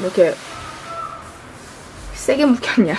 이렇게 세게 묵혔냐?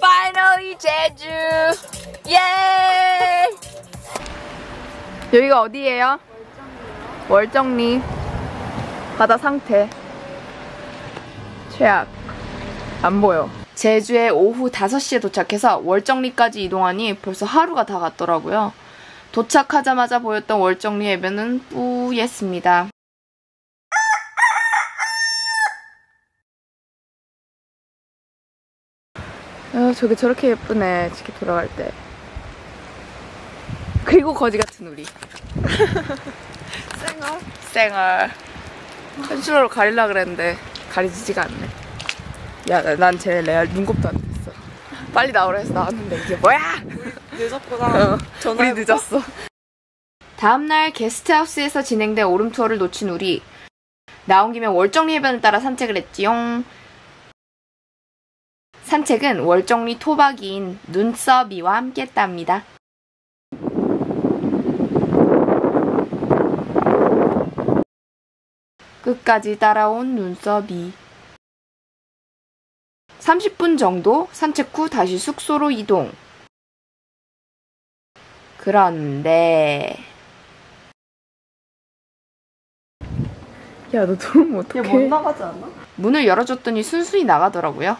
파이널리 제주! 예! 여기가 어디예요? 월정리. 바다 상태. 최악. 안 보여. 제주에 오후 5시에 도착해서 월정리까지 이동하니 벌써 하루가 다 갔더라고요. 도착하자마자 보였던 월정리 해변은 뿌였습니다. 아, 저게 저렇게 예쁘네. 이렇게 돌아갈 때. 그리고 거지 같은 우리. 쌩얼. 쌩얼. 현실로 가리려 그랬는데 가리지지가 않네. 야, 난 쟤 레알 눈곱도 안 됐어. 빨리 나오라 해서 나왔는데 이게 뭐야? 늦었구나. 어, 전화 우리 늦었어. 다음날 게스트하우스에서 진행된 오름 투어를 놓친 우리. 나온 김에 월정리 해변을 따라 산책을 했지용. 산책은 월정리 토박이인 눈썹이와 함께 했답니다. 끝까지 따라온 눈썹이. 30분 정도 산책 후 다시 숙소로 이동. 그런데. 야 너 들어오면 어떡해? 얘못 나가지 않나? 문을 열어줬더니 순순히 나가더라고요.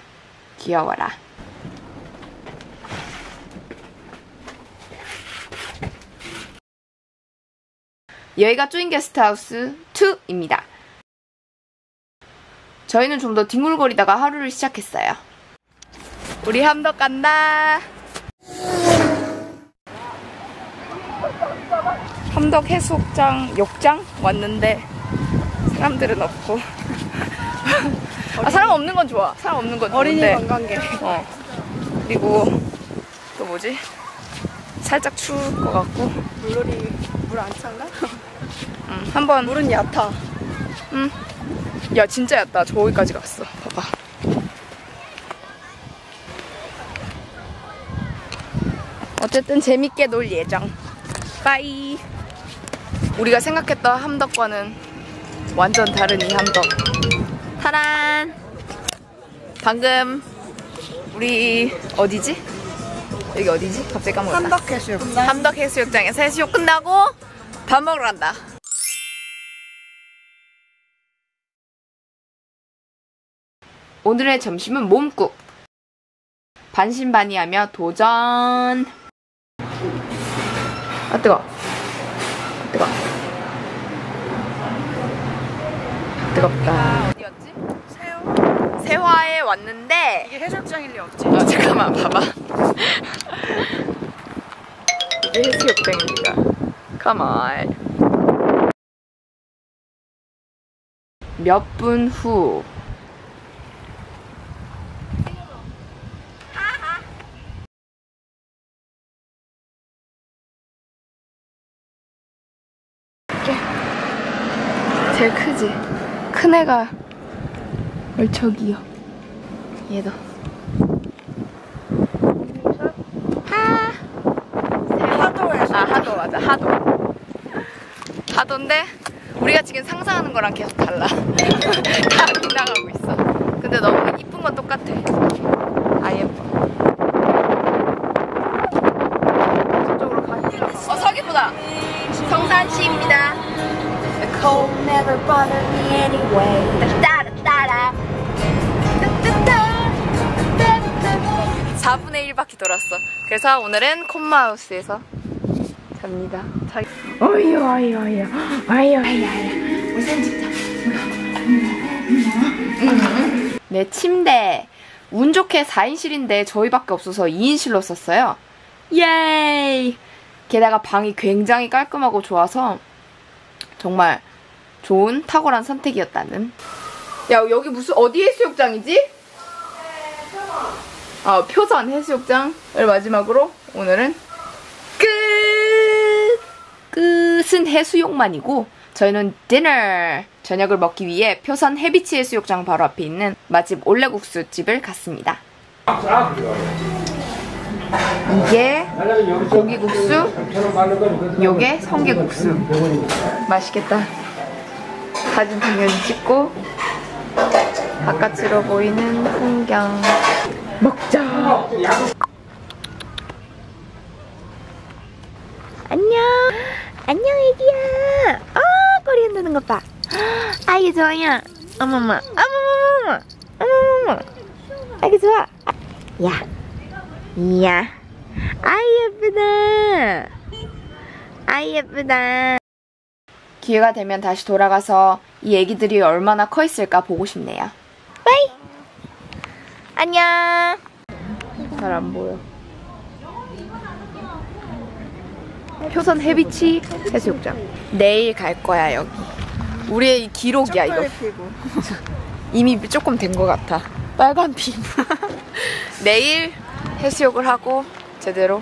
귀여워라. 여기가 쪼인 게스트하우스 2입니다 저희는 좀 더 뒹굴거리다가 하루를 시작했어요. 우리 함덕 간다. 함덕 해수욕장 욕장 왔는데 사람들은 없고. 아 사람 없는 건 좋아. 사람 없는 건 어린이 좋은데. 관광객. 어. 그리고 또 뭐지? 살짝 추울 것 같고. 물놀이 물 안 찬가? 음, 한번. 물은 얕아. 음. 야 진짜 얕다 저기까지 갔어 봐봐 어쨌든 재밌게 놀 예정 빠이 우리가 생각했던 함덕과는 완전 다른 이 함덕 타란 방금 우리 어디지? 여기 어디지? 갑자기 까먹었다 한덕 해수욕. 함덕 해수욕장에서 해수욕 끝나고 밥 먹으러 간다. 오늘의 점심은 몸국. 반신반의하며 도전. 아 뜨거. 아 뜨거. 뜨겁다. 어디였지? 새우. 세화에 왔는데 이게 해수욕장일 리 없지. 아 잠깐만 봐봐. 이게 해수욕장입니다. Come on. 몇분 후. 제일 크지? 큰 애가 얼척이요. 얘도. 하. 하도에서. 아 하도 맞아 하도 하도인데 우리가 지금 상상하는 거랑 계속 달라 다 빗나가고 있어 근데 너무 이쁜 건 똑같아 아 never bothered me anyway 따라따라 4분의 1바퀴 돌았어 그래서 오늘은 콤마우스에서 잡니다. 자기. 어이요, 어이요, 어이요. 어이요, 어이요, 어이요. 우선 찍자. 네, 침대. 운 좋게 4인실인데 저희밖에 없어서 2인실로 썼어요. 예이! 게다가 방이 굉장히 깔끔하고 좋아서 정말 좋은 탁월한 선택이었다는. 야, 여기 무슨, 어디 해수욕장이지? 어, 표선 해수욕장을 마지막으로 오늘은 끝! 끝은 해수욕만이고 저희는 디너 저녁을 먹기 위해 표선 해비치 해수욕장 바로 앞에 있는 맛집 올레국수 집을 갔습니다. 이게 고기국수, 요게 성게국수. 맛있겠다. 사진 당연히 찍고 바깥으로 보이는 풍경 먹자. 안녕. 안녕, 애기야. 아, 꼬리 흔드는 것 봐. 아이, 좋아요. 어머머. 어머머머머. 어머머머. 아이, 좋아. 야. 이야. 아이, 예쁘다. 아이, 예쁘다. 기회가 되면 다시 돌아가서 이 애기들이 얼마나 커 있을까 보고 싶네요. 빠이. 안녕. 잘 안 보여. 표선 해비치 해수욕장. 내일 갈 거야 여기. 우리의 이 기록이야 이거. 이미 조금 된 것 같아. 빨간 피부. 내일 해수욕을 하고 제대로.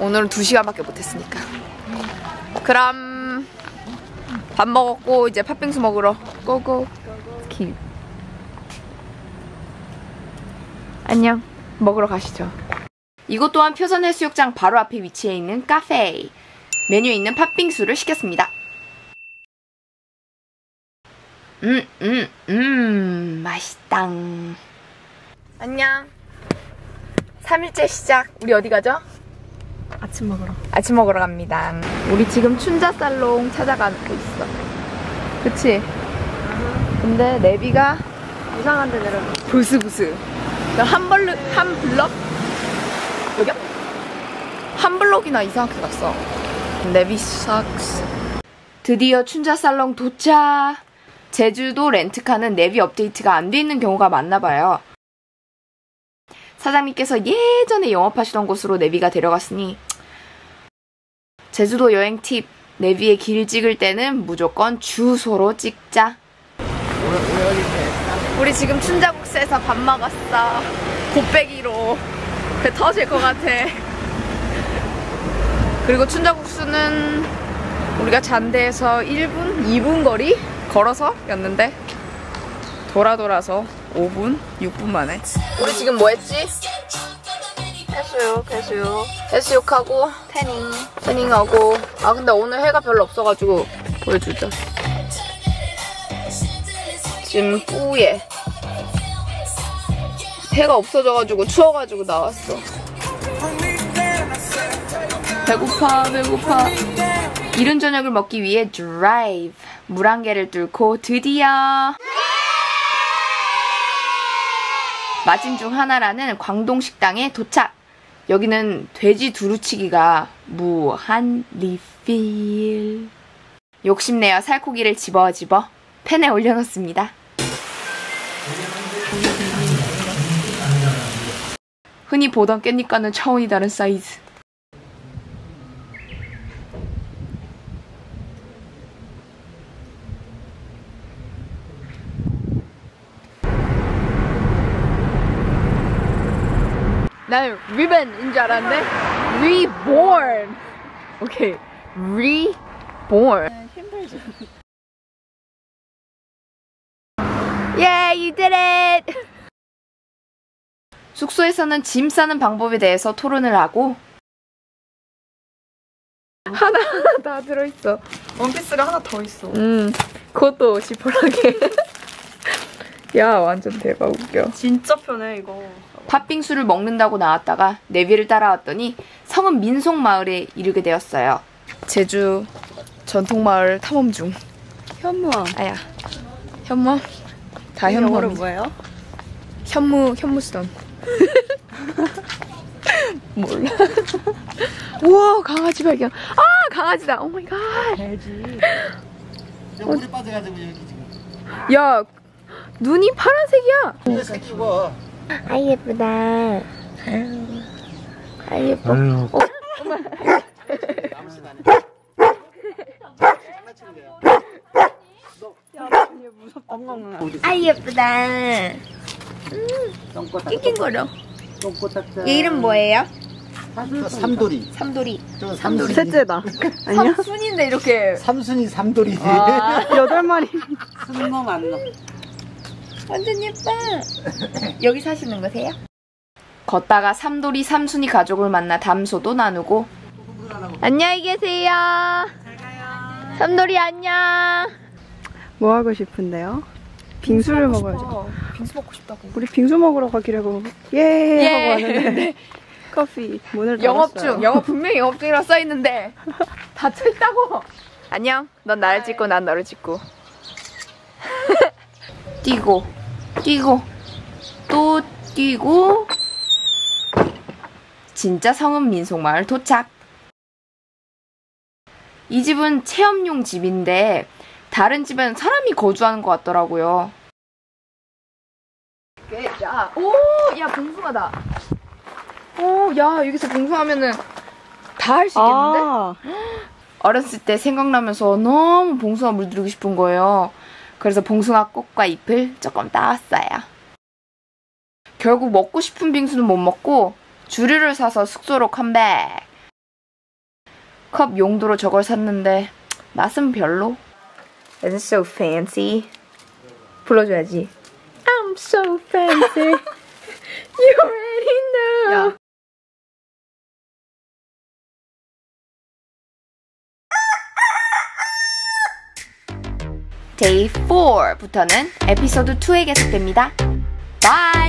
오늘은 2시간밖에 못했으니까. 그럼 밥 먹었고 이제 팥빙수 먹으러 고고. 기. 안녕. 먹으러 가시죠. 이곳 또한 표선 해수욕장 바로 앞에 위치해 있는 카페. 메뉴에 있는 팥빙수를 시켰습니다. 음, 음, 음, 맛있다. 안녕. 3일째 시작. 우리 어디 가죠? 아침 먹으러. 아침 먹으러 갑니다. 우리 지금 춘자살롱 찾아가고 있어. 그치? 근데 내비가 이상한 데 내려. 부스부스. 한 블럭, 한 블럭? 여기야? 한 블럭이나 이상하게 갔어. 내비 sucks. 드디어 춘자살롱 도착. 제주도 렌트카는 내비 업데이트가 안 돼 있는 경우가 많나 봐요. 사장님께서 예전에 영업하시던 곳으로 내비가 데려갔으니 제주도 여행 팁 내비에 길 찍을 때는 무조건 주소로 찍자. 우리 지금 춘자국수에서 밥 먹었어. 곱빼기로. 배 터질 것 같아. 그리고 춘자국수는 우리가 잔대에서 1분, 2분 거리 걸어서 였는데 돌아 돌아서 5분, 6분 만에. 우리 지금 뭐 했지? 해수욕, 해수욕. 해수욕하고 태닝. 태닝하고 아 근데 오늘 해가 별로 없어가지고 보여주자. 지금 뿌예. 해가 없어져가지고 추워가지고 나왔어. 배고파 배고파. 이른 저녁을 먹기 위해 드라이브. 물한 개를 뚫고 드디어 맛집 중 하나라는 광동 식당에 도착. 여기는 돼지 두루치기가 무한 리필. 욕심내어 살코기를 집어 집어 팬에 올려놓습니다. 흔히 보던 깻잎과는 차원이 다른 사이즈. 나는 리벤인 줄 알았는데 reborn. 오케이, reborn. 힘들지. Yeah, you did it. 숙소에서는 짐 싸는 방법에 대해서 토론을 하고 하나 다 들어있어. 원피스가 하나 더 있어. 음, 그것도 지퍼하게. 야, 완전 대박 웃겨. 진짜 편해, 이거. 팥빙수를 먹는다고 나왔다가 내비를 따라왔더니 성은 민속마을에 이르게 되었어요. 제주 전통마을 탐험 중. 현무암. 아야, 현무? 다 현무입니다. 뭐예요? 현무, 현무스톤. 몰라. 우와, 강아지 발견. 아, 강아지다. 오 마이 갓. 알지. 물이 빠져가지고 여기 지금 야, 눈이 파란색이야. 뭐 아이, 예쁘다. 아이, 예뻐. 아유 아이, 예쁘다. 똥꼬 낑낑거려. 얘 이름 뭐예요? 삼돌이 삼돌이. 저 삼돌이 셋째다. 아니야? 삼순인데 이렇게. 삼순이 삼돌이 여덟 마리. 완전 예뻐. 여기 사시는 거세요? 걷다가 삼돌이 삼순이 가족을 만나 담소도 나누고 안녕히 계세요. 삼돌이 안녕. 뭐 하고 싶은데요? 빙수를 먹어야죠. 빙수 먹고 싶다고. 우리 빙수 먹으러 가기라고 예, 예. 하고 왔는데 커피 문을 영업. 중. 영업 분명히 영업 중이라고 써 있는데 닫혀 있다고. 안녕. 넌 나를 찍고 난 너를 찍고. 뛰고 뛰고 또 뛰고 진짜 성은 민속마을 도착. 이 집은 체험용 집인데 다른 집엔 사람이 거주하는 것 같더라고요. 야, 오, 야 봉숭아다. 오, 야 여기서 봉숭아하면은 다 할 수 있겠는데? 아, 어렸을 때 생각나면서 너무 봉숭아 물들이고 싶은 거예요. 그래서 봉숭아 꽃과 잎을 조금 따왔어요. 결국 먹고 싶은 빙수는 못 먹고 주류를 사서 숙소로 컴백. 컵 용도로 저걸 샀는데 맛은 별로. It's so fancy. 불러줘야지. I'm so fancy. you Day 4부터는 에피소드 2에 계속됩니다. Bye!